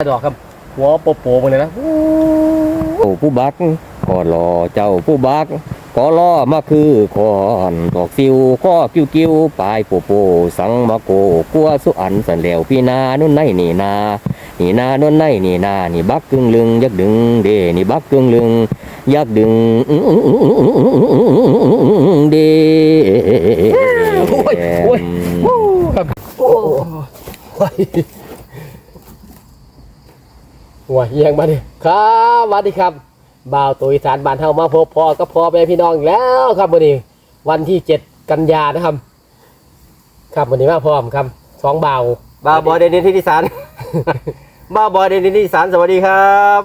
ดอกครับหัวโปโปๆมาเลยนะโอ้ผู้บักก็รอเจ้าผู้บักก็รอมาคือคอนตอกฟิวก็กิ้วกิ้วปลายโปโป สังมาโกกัวสุอันสันแล้วพี่นานุ่นในนี่นา นี่นานุ่นในนี่นา นี่บักกึ่งลึงยักดึงเดนี่บักกึ่งลึงยักดึงเดโอ้ยโอ้ยครับโอ้ย หัวเอียงมาดิครับสวัสดีครับบ่าวตัวอีสานบ้านเฮามาพบพอก็พอแม่พี่น้องอีกแล้วครับวันนี้ วันที่เจ็ดกันยานะครับ ครับวันนี้มาพร้อมครับสองบ่าวบ้าบอยเดนินที่สารบ้าบอยเดนินที่สารสวัสดีครับ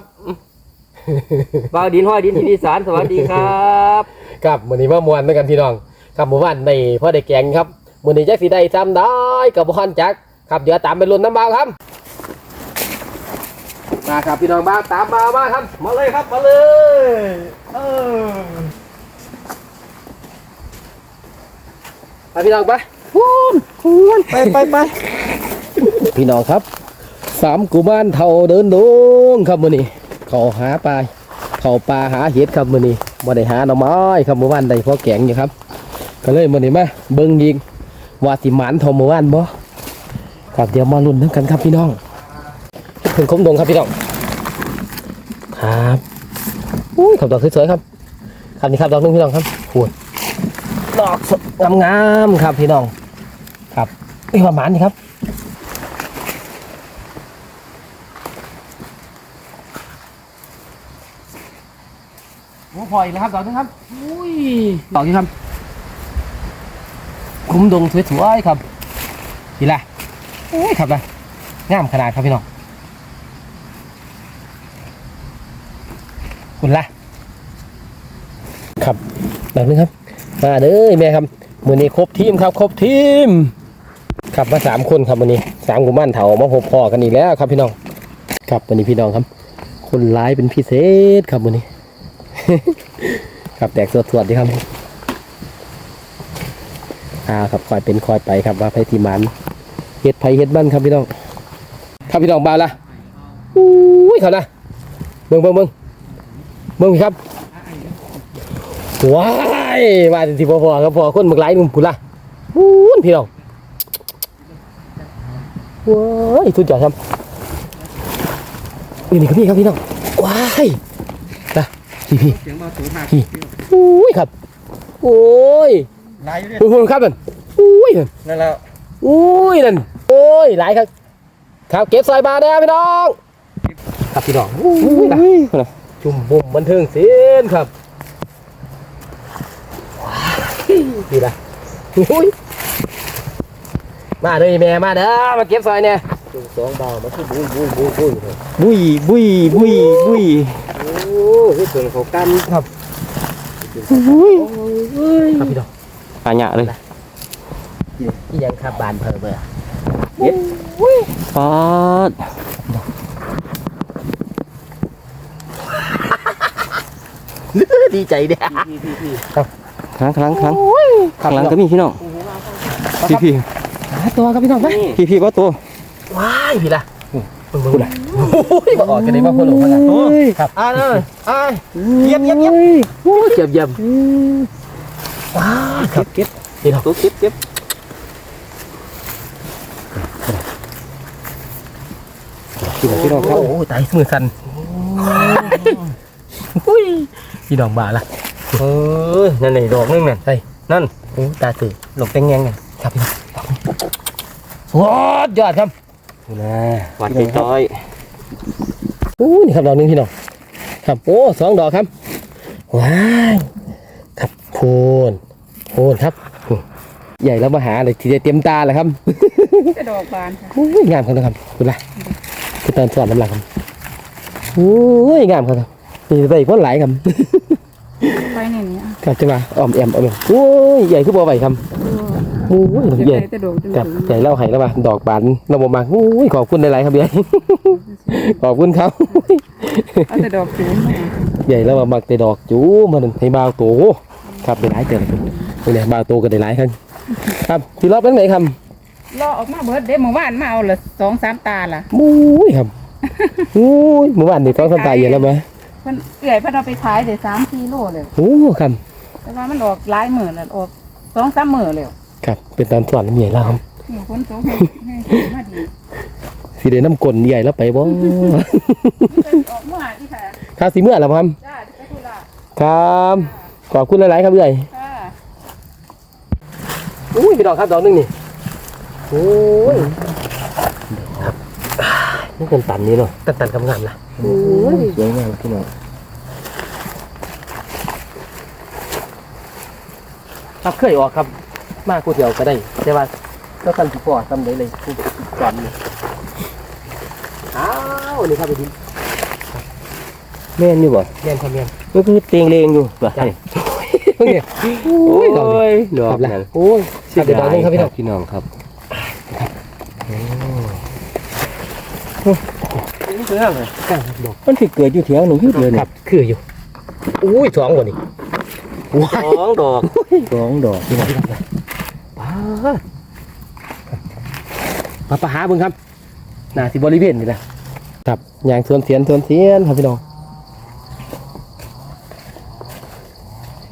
บ้าดินห้อยดินที่สารสวัสดีครับครับวันนี้มามวนด้วยกันพี่น้อง ครับหมู่บ้านในพ่อได้แกงครับวันนี้จักสีได้จำได้กับบ้านจักครับเดี๋ยวตามไปลุ้นน้ำบ่าวครับ มาครับพี่น้องบ้าวตามมามาครับ มาเลยครับมาเลยเออไปพี่น้องไปพูนพูนไปไปไปพี่น้องครับสามกุมารเท่าเดินดงครับมื้อนี้เขาหาปลาเขาปลาหาเห็ดครับมื้อนี้บ่ได้หาหน่อไม้ครับมื้อวานได้พอแกงอยู่ครับ ก็เลยมื้อนี้มาเบิ่งยิงว่าสิหมานเท่ามื้อวานบ่ครับเดี๋ยวมาลุ้นนำกันครับพี่น้อง เพิ่งคมดงครับพี่น้องครับอุ้ยขับดอกสวยๆครับครับนี่ครับดอกหนึงพี่น้องครับขวดดอกสดงามๆครับพี่น้องครับนี่ประมาณนี้ครับโอ้พออีกแล้วครับดอกนึงครับอุ้ยดอกนี้ครับคุ้มดงสวยๆครับนี่แหละอุ้ยครับนะงามขนาดครับพี่น้อง คุณละครับแบบนี้ครับ มาเด้อแม่ครับมือนี้ครบทีมครับ ครบทีมครับมาสามคนครับวันนี้สามกุมารเถามาพบพ่อกันอีกแล้วครับพี่น้อง ครับวันนี้พี่น้องครับ คนร้ายเป็นพิเศษครับวันนี้ ครับแตกสวดสดๆดีครับอ่าครับคอยเป็นคอยไปครับว่าไพทีมันเฮ็ดไผเฮ็ดบ้านครับพี่น้องครับพี่น้องบาละอุ้ยเขานะเบิ่งเบิ่งเบิ่ง เบิ่งครับว้ายมาถึงที่พอพอครับพอคนมึกไหลายหนุ่มกุละมูนพี่น้องว้ายสุดยอดครับนี่นี่ครับพี่ครับพี่น้องว้ายนะพี่พี่พี่โอ้ยครับโอ้ยไหลอยู่เนี่ยคุณคุณครับนั่นโอ้ยนั่นนั่นแล้วโอ้ยนั่นโอ้ยหลายครับครับเก็บใส่บาแน่พี่น้อง ครับพี่น้องโอ้ยนะ จุ่มบุ่มบันเทิงเสียนครับว้ายดีละอุ้ยมาเลยแม่มาเด้อมาเก็บซอยเนี่ยจุ่มสองเบามาคือบุ้ยบุ้ยบุ้ยบุ้ยเลยบุยบุยบุยบุยโอ้ยส่วนเขากันครับบุยครับพี่ดอกอาญะเลยที่ยังขับบานเพอเบอร์ปอด ดีใจเด้อครั้งครั้งครั้งข้างหลังก็มีพี่น้องพี่พี่หาตัวครับพี่น้องไปพี่พี่ว่าตัวว้ายพี่ละมึงมึงละโอ้ยมาออกกันได้มาพ่อหลวงพ่อละครับอ่าเลยอ่าเยี่ยมเยี่ยมเยี่ยมโอ้ยเยี่ยมเยี่ยมว้าวครับเก็บนี่เราตัวเก็บเก็บพี่น้องพี่น้องครับโอ้ยตายมือสั่นอุ้ย พี่น้องบ้าละเออนั่นไหนดอกนึงนั่นใช่นั่นโอ้ยตาตื่นดอกแตงแงงไงครับพี่น้องว้าวดยอดครับนะหวัดจอยโอ้ยนี่ครับดอกหนึงพี่น้องครับโอ้สองดอกครับว้ายครับโคนโคนครับใหญ่แล้วมาหาเลยทีเดียวเต็มตาเลยครับกระดอกบานค่ะโอ้ยงามครับนะครับคุณล่ะคุณตอนสอนน้ำหลังครับโอ้ยงามครับ นี่ไปอีกคนหลายครับ ไปในนี้อะครับจะมาอ้อมแอมอ้อมแอมโอ้ยใหญ่ขึ้นบ่ไหวครับโอ้ยจะใหญ่ไปกระโดดจนครับถึงใหญ่เล่าไห้แล้วมาดอกบานเราบ่มาโอ้ยขอบคุณหลายๆครับใหญ่ ขอบคุณครับ เอาแต่ดอกสูงมาใหญ่แล้วมามักแต่ดอกจูมันให้บาวโตครับได้หลายเจอเลยครับนี่แหละบาวโตก็ได้หลายครับครับที่รอบเป็นไหนครับรอออกมาเบิดเด้เมื่อวานมาเอาละสองสามตาล่ะ มุ้ยครับโอ้ยหมู่บ้านนี่ต้องสบายอยู่แล้วไหม เพิ่นเอื่อยเพิ่นเอาไปขายได้สามสี่โลเลยโอ้ครับแต่ว่ามันออกหลายหมื่นแล้วออกสองสามหมื่นเลยครับ เป็นตอนสอนเมียแล้วครับนี่คนสองให้ให้ซื้อมาดีสิได้น้ำกลนใหญ่แล้วไปบ่ เพิ่นออกเมื่อที่ค่ะข้าสิเมื่อแล้วครับ จ้าไปธุระครับขอบคุณหลายๆครับเอ้ยค่ะอุ้ยพี่น้องครับดอกหนึงนี่โอ้ยครับนี่เป็นตันนี้เนาะตันตันๆกำงามนะ โอ้ยสวยงามพี่น้องครับเคยออกครับ มากูเดียวก็ได้แต่ว่าก็ตันที่พ่อทำได้เลยกูจอนนี่อ้าวนี่ครับพี่ดินแม่นอยู่บ่แม่นครับแม่นก็คือเตียงเลงอยู่บ่จ้ะเพิ่งเนี่ยโอ้ยดอกนี่ดอกครับนั้ละนโอ้ยครับเดี๋ยวดอกหนึงครับพี่น้องพี่น้องครับ นี่คืออะไรครับดอกมันสิเกิดอยู่แถวหนึ่งอยู่เดียวคนี่รับ คืออยู่อุ้ยสองกว่านี่ว้าสองดอกสองดอกพี่น้องพี่น้องมาปะหาเบิ่งครับหน้าที่บริเวณนี่นะครับอย่างสวนเสียนสวนเสียนครับพี่น้อง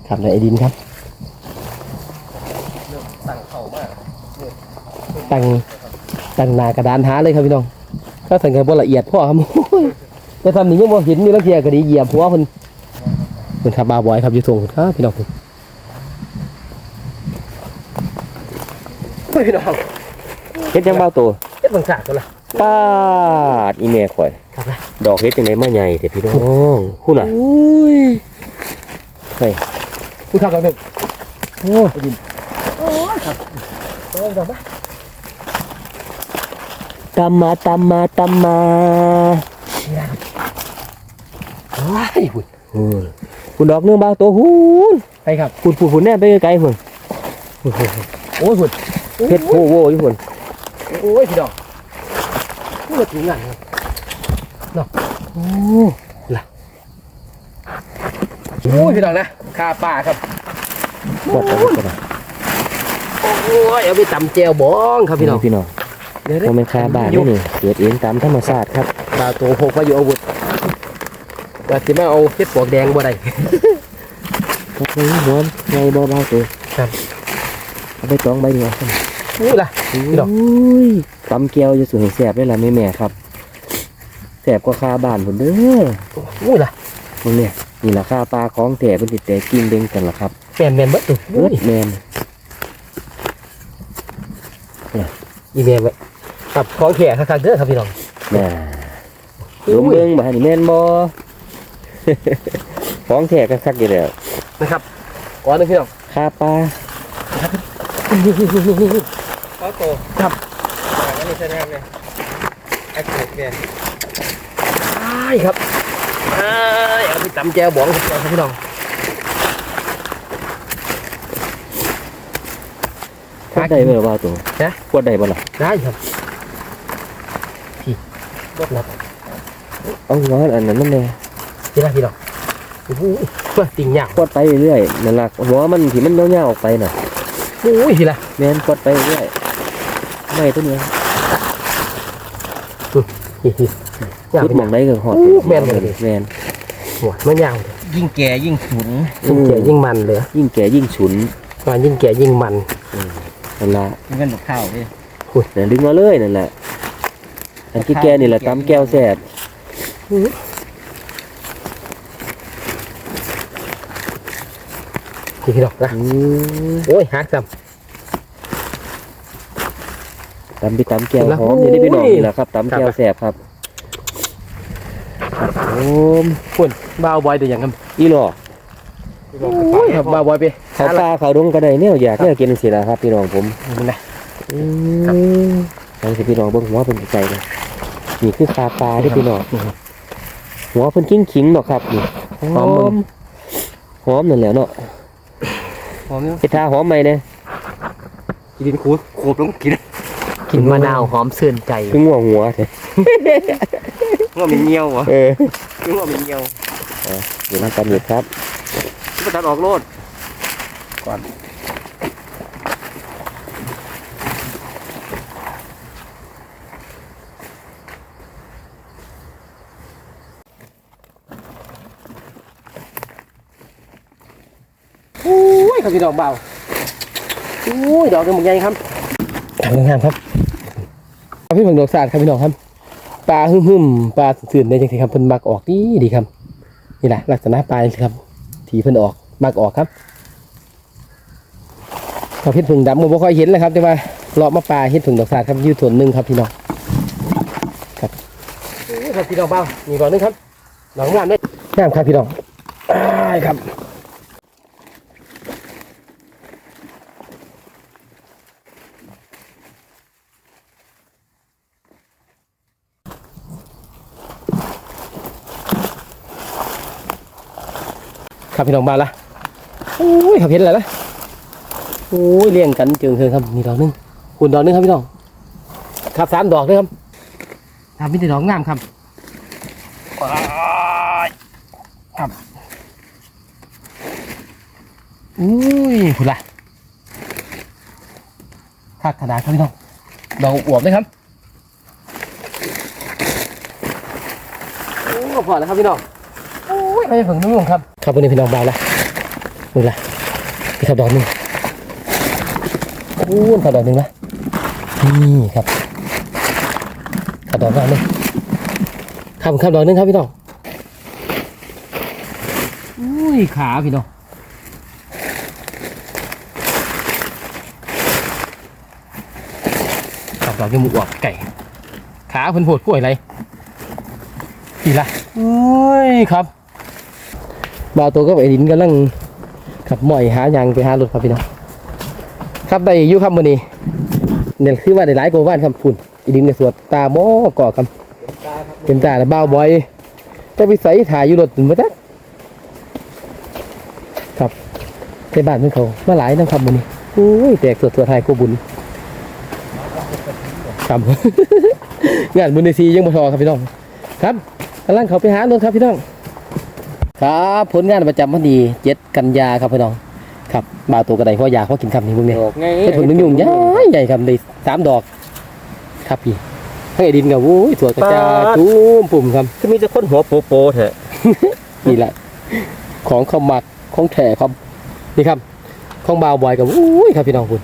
ครับในไอดินครับ ตั้งเข่ามากตั้งตั้งหนากระดานหาเลยครับพี่น้อง ก็สังเกตบ่ละเอียดพ่อครับโอ้ยแต่ทำนี่ยังบ่เห็นมีลังเทียก็ดีเหยียบหัวเพิ่นเพิ่นขับบาบอยครับอยู่ตรงครับพี่น้องเฮ้ยพี่น้องเฮ็ดยังเบาตัวเฮ็ดบังสากันล่ะปาดอีเมลข่อยครับนะดอกเฮ็ดจังไดมาใหญ่แต่พี่น้องคู่น่ะอุ้ยเฮ้ยคุณขับกันหนึ่งโอ้ไอดินโอ้ยครับโอ้ยจับปะ ตามมาตามมาตามมาว้ายหุ่นโอ้ยคุณดอกหนึงเบาตัวหูนไปครับคุณผู้คุณแน่ไปไกลๆพุ่นโอ้ยโอ้ยหุ่นเฮ็ดโวโวอยู่พุ่นโอ้ยพี่ดอกนี่มาถึงงานครับดอกโอ้ล่ะโอ้ยพี่ดอกนะคาป่าครับบ่ไปบ่ไปโอ้ยเอาไปตำแจวบองครับพี่น้องพี่น้อง เดี๋ยวบ่แม่นคาบ้านนี่นี่เกิดเองตามธรรมชาติครับดาวตัวหกมาอยู่อาวุธว่าจะมาเอาเฮ็ดปวกแดงบ่ได้ครับในหัวไงบ่เบาตัวครับเอาไปจองใบเดียวครับนี่ล่ะพี่ดอกอุ้ยตำแก้วจะสวยแสบได้ละแม่แม่ๆครับแสบกว่าคาบ้านผมเด้อนี่ล่ะมึงเนี่ยนี่ราคาปลาของแถเป็นติดแต่กินเด้งกันละครับแม่นแม่นเบิดตัวเบิดแมนอีเมลไว้ ครับของแข็งคักๆเด้อครับพี่น้องน่าลมเบิ้งบ้านนี่แม่นบ่ ของแถกันคักอยู่แล้วนะครับก่อนหนึงพี่น้องคาปลาขอโตครับอันนี้ใช่ไหมครับเนี่ยแอคทีฟเนี่ยใช่ครับใช่เอาไปตำแจวบองครับพี่น้องขวดได้ไหมล่ะว่าตัวฮะ ขวดได้บ่ล่ะได้ครับพี่ รถนับเอาหัวอันนั้นนั่นแหละพี่นะพี่น้องโอ้โหเพื่อติ่งยางขวดไปเรื่อยๆนั่นล่ะหัวมันที่มันยาวๆออกไปน่ะโอ้ยพี่ละแม่นขวดไปเรื่อยไม่ตัวเนี้ยนี่นี่ยางชุดเป็นหมยาองงได้ก็หอดโอ้แม่นเลยแม่นหัวมันยางเลยยิ่งแก่ยิ่งฉุนยิ่งแก่ยิ่งมันเลยยิ่งแก่ยิ่งฉุนว่ายิ่งแก่ยิ่งมันนั่นละมันเป็นข้าวพี่นั่นดึงมาเลยนั่นแหละ อันที่แกนี่แหละตำแก้วแสบนี่พี่น้องนะอืมโอ้ยหักซ้ตำไปตำแก้วเห็นแล้วหอมนี่ได้พี่น้องโอ้ยนี่แหละครับตำแก้วแสบครับโอ้มำคุณบ้าวบอยเดี๋ยวอย่างกันอีหลอโอ้ยครับบ้าวบอยไปเขาปลาเขาดงก็ได้เนี่ยอยากเนี่ยกินสิละครับพี่น้องผมนี่นะ อืมลองสิพี่น้องเบิ่งหัวเพิ่นใจเลยนี่คือคาปลาที่พี่น้องหัวเพิ่นขิงขิงๆเนาะครับนี่หอมหอมนั่นแหละเนาะหอมอยู่เฮ็ดท่าหอมไหมเนี่ยกินคูดโคบลงกินกินมะนาวหอมซื่นใจคือง่วงหัวแท้ว่ามีเงี้ยววะเออว่ามีเงี้ยวอยู่นำกันอยู่ครับที่ประทัดออกโลดก่อน ครับพี่น้องเบาโอ้ยดอกกันหมดใหญ่ครับทำงานครับครับพี่เพิ่งดอกสาดครับพี่น้องครับปลาหึ่มหึมๆปลาสื่นในจังซี่ครับเพิ่นมักออกดีดีครับ นี่แหละลักษณะปลาครับที่เพิ่นออกมักออกครับพอเฮ็ดผึ่งดำมันบ่ค่อยเห็นเลยครับแต่ว่าเลาะมาปลาเฮ็ดผึ่งดอกสาดครับอยู่ส่วนหนึ่งครับพี่น้องครับโอ้ยครับพี่น้องเบามีบ่อนึงครับดอกงามเลยงามครับพี่น้องอ้ายครับ ครับพี่น้องบ้านละโอ้ยขับเห็นอะไรละโอ้ยเลี้ยงกันเจิงเชิงครับนี่ดอกหนึงคุณดอกหนึงครับพี่น้องครับสามดอกเลยครับทำเป็นดอกงามครับว้ายครับอุ้ยคุณละคักขนาดครับพี่น้องดอกอวบเลยครับ โอ้พอแล้วครับพี่น้องโอ้ยไม่ใช่ผงนุ่งครับ ครับวันนี้พี่น้องบานละมือละนี่ครับดอกหนึ่งโอ้ยครับดอกหนึ่งนะนี่ครับครับดอกหนึ่งครับครับดอกหนึ่งครับพี่น้องอุ้ยขาพี่น้องครับดอกยังหมูออกไก่ขาเพิ่นโผดป่วยอะไรนี่ละ โอ้ยครับบาวตัวก็ไอ้ดินกำลังขับหม่อยหายางไปหารถครับพี่น้องครับได้อยู่ครับมื้อนี้เนี่ยคือว่าได้หลายกว่าบ้านครับพุ่นไอ้ดินในสวดตาหมก่อครับเป็นตาแล้วบ้าวบ่อยจะไปใส่ถ่ายอยู่รถถึงบ่จักครับในบ้านเพิ่นเขามาหลายนํครับมื้อนี้โอ้ยแตกสวดสวดไทยกูบุญครับงานบุญในซียังบ่พอครับพี่น้องครับ กำลังเขาไปหารถครับพี่น้อง ครับผลงานประจำวันที่เจ็ดกันยาครับพี่น้องครับบ่าวตัวกระไดเพราะอยากเพราะกินคำนี้พวกนี้ดอกไงเฮ็ดผลนุ่งยุ่งใหญ่ใหญ่ครับได้สามดอก ครับพี่ให้ดินกับโอ้ยถั่วกระจายตุ้มปุ่มครับคือมีแต่คนหัวโปโปแท้นี่แหละ ของข้าวหมักของแถครับนี่ครับของบ่าวบอยกับโอ้ยครับพี่น้องคุณ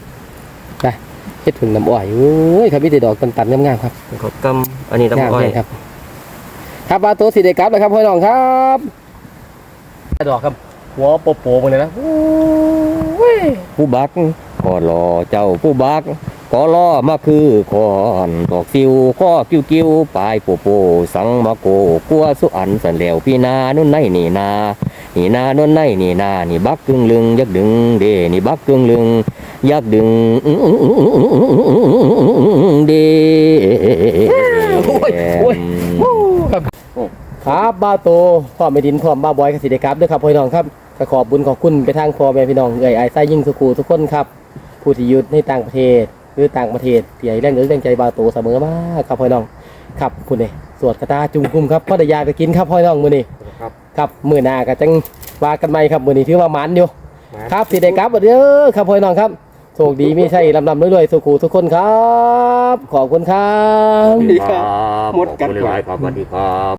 นะเฮ็ดผึ่งน้ำอ้อยโอ้ยครับมีแต่ดอกตันๆงามๆครับเขากำอันนี้งามน้ำอ้อยเลยครับ ครับบ่าวตัวสีเดกลับนะครับพี่น้องครับดอกครับ หัวโปโปๆมาเลยนะโอ้ยผู้บักก็รอเจ้าผู้บักก็รอมาคือคอนดอกซิวข้อกิ้วกิ้วปลายโปโป สังมาโกกัวสุอันสันแล้วพี่นานุ่นในนี่นานี่นานุ่นในนี่นานี่บักกึ่งลึงยักดึงเดนี่บักกึ่งลึงยักดึงเด ครับบ้าวโตพ่อไม่ดินพร้อมบ้าวบอยกสิเดครับด้วยครับพี่น้องครับก็ขอบบุญขอบคุณไปทางพ่อแม่พี่น้องเอ่ยไอ้ไส้ยิ่งสุขูทุกคนครับ ผู้ที่อยุดในต่างประเทศหรือต่างประเทศที่ให้แรงเอื้อแรงใจบ้าวโตเสมอมากครับพี่น้องครับคุณเนี่ยสวดกระตาจุ่มคุมครับพ่อได้ยาก็กินครับพี่น้องมื้อนี้ครับครับมื้อหน้าก็จังว่ากันใหม่ครับมื้อนี้ถือว่ามันอยู่ครับสิได้ครับเด้อครับพี่น้องครับโชคดีไม่ใช่ลำลำรวยๆสุขูทุกคนครับ ขอบคุณครับครับหมดกันหลายครับสวัสดีครับ